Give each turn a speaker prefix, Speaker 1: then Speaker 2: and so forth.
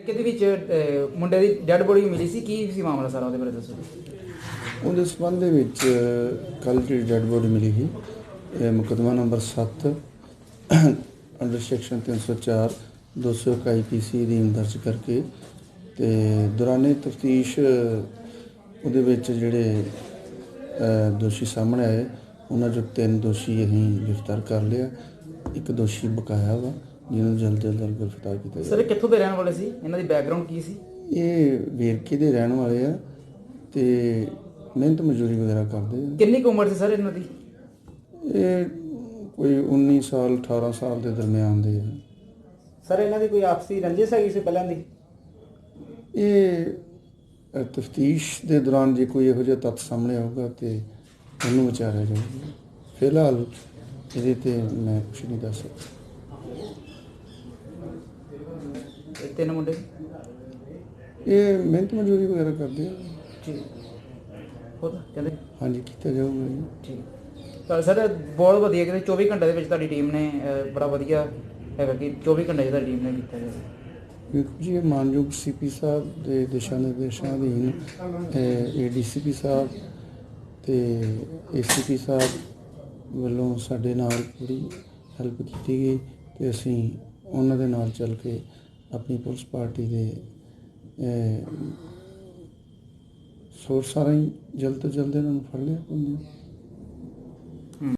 Speaker 1: ਕਿਹਦੇ ਵਿੱਚ ਅਹ, ਮੁੰਡੇ ਦੀ ਡੈੱਡ ਬੋਡੀ ਮਿਲੀ ਸੀ? ਕੀ ਸੀ ਮਾਮਲਾ ਸਾਰਾ ਉਹਦੇ ਬਾਰੇ ਦੱਸੋ?
Speaker 2: ਉਹਦੇ ਸਬੰਧ ਦੇ ਵਿੱਚ ਕੱਲ੍ਹ ਜਿਹੜੀ ਡੈੱਡ ਬੋਡੀ ਮਿਲੀ ਸੀ ਇਹ ਮੁਕੱਦਮਾ ਨੰਬਰ 7 ਅੰਡਰ ਸੈਕਸ਼ਨ 304 201 ਆਈਪੀਸੀ ਦੀ ਦਰਜ ਕਰਕੇ ਤੇ ਦੌਰਾਨੇ ਤਫਤੀਸ਼ ਉਹਦੇ ਵਿੱਚ ਜਿਹੜੇ ਅਹ, ਦੋਸ਼ੀ ਸਾਹਮਣੇ ਆਏ ਉਹਨਾਂ ਚੋਂ ਤਿੰਨ ਦੋਸ਼ੀ ਅਸੀਂ ਗ੍ਰਿਫਤਾਰ ਕਰ ਲਿਆ ਇੱਕ ਦੋਸ਼ੀ ਬਕਾਇਆ ਵਾ ਜਿਹਨੂੰ ਜਲਦ ਜਲਦ ਨਾਲ ਗ੍ਰਿਫਤਾਰ ਕੀਤਾ
Speaker 1: ਸਰ ਇਹ ਕਿੱਥੋਂ ਦੇ ਰਹਿਣ ਵਾਲੇ ਸੀ? ਇਹਨਾਂ ਦੀ ਬੈਕਗ੍ਰਾਉਂਡ ਕੀ ਸੀ?
Speaker 2: ਇਹ ਵੇਰਕੇ ਦੇ ਰਹਿਣ ਵਾਲੇ ਆ ਤੇ ਮਿਹਨਤ ਮਜ਼ਦੂਰੀ ਵਗੈਰਾ ਕਰਦੇ ਆ।
Speaker 1: ਕਿੰਨੀ ਕੁ ਉਮਰ ਸੀ ਸਰ ਇਹਨਾਂ ਦੀ?
Speaker 2: ਇਹ ਕੋਈ 19 ਸਾਲ 18 ਸਾਲ ਦੇ ਦਰਮਿਆਨ ਦੇ ਆ।
Speaker 1: ਸਰ ਇਹਨਾਂ ਦੀ ਕੋਈ ਆਪਸੀ ਰੰਜਿਸ਼ ਹੈਗੀ ਸੀ ਪਹਿਲਾਂ ਦੀ?
Speaker 2: ਇਹ ਤਫਤੀਸ਼ ਦੇ ਦੌਰਾਨ ਜੇ ਕੋਈ ਇਹੋ ਜਿਹਾ ਤੱਥ ਸਾਹਮਣੇ ਆਊਗਾ ਤੇ ਉਹਨੂੰ ਵਿਚਾਰਿਆ ਜਾਊਗਾ। ਫਿਲਹਾਲ ਇਹਦੇ ਤੇ ਮੈਂ ਕੁਝ ਨਹੀਂ ਦੱਸ ਸਕਦਾ।
Speaker 1: ਤਿੰਨ ਮੁੰਡੇ?
Speaker 2: ਇਹ ਮਿਹਨਤ ਮਜ਼ਦੂਰੀ ਵਗੈਰਾ ਕਰਦੇ ਆ।
Speaker 1: ਠੀਕ ਹੋਰ ਕਹਿੰਦੇ?
Speaker 2: ਹਾਂਜੀ ਕੀਤਾ ਜਾਊਗਾ ਜੀ।
Speaker 1: ਠੀਕ ਤਾਂ ਸਰ ਬਹੁਤ ਵਧੀਆ ਕਿ 24 ਘੰਟੇ ਦੇ ਵਿੱਚ ਤੁਹਾਡੀ ਟੀਮ ਨੇ ਅਹ, ਬੜਾ ਵਧੀਆ ਹੈਗਾ ਕਿ 24 ਘੰਟੇ 'ਚ ਤੁਹਾਡੀ ਟੀਮ ਨੇ ਕੀਤਾ ਜੀ
Speaker 2: ਵੇਖੋ ਜੀ ਇਹ ਮਾਨਯੋਗ ਸੀਪੀ ਸਾਹਿਬ ਦੇ ਦਿਸ਼ਾ ਨਿਰਦੇਸ਼ਾਂ ਅਧੀਨ ਏਡੀਸੀਪੀ ਸਾਹਿਬ ਤੇ ਏਸੀਪੀ ਸਾਹਿਬ ਵੱਲੋਂ ਸਾਡੇ ਨਾਲ ਪੂਰੀ ਹੈਲਪ ਕੀਤੀ ਗਈ ਤੇ ਅਸੀਂ ਉਹਨਾਂ ਦੇ ਨਾਲ ਚੱਲ ਕੇ ਆਪਣੀ ਪੁਲਿਸ ਪਾਰਟੀ ਦੇ ਸੋਰਸਾਂ ਰਾਹੀਂ ਜਲਦ ਤੋਂ ਜਲਦ ਇਹਨਾਂ ਨੂੰ ਫੜ ਲਿਆ ਬੰਦੇ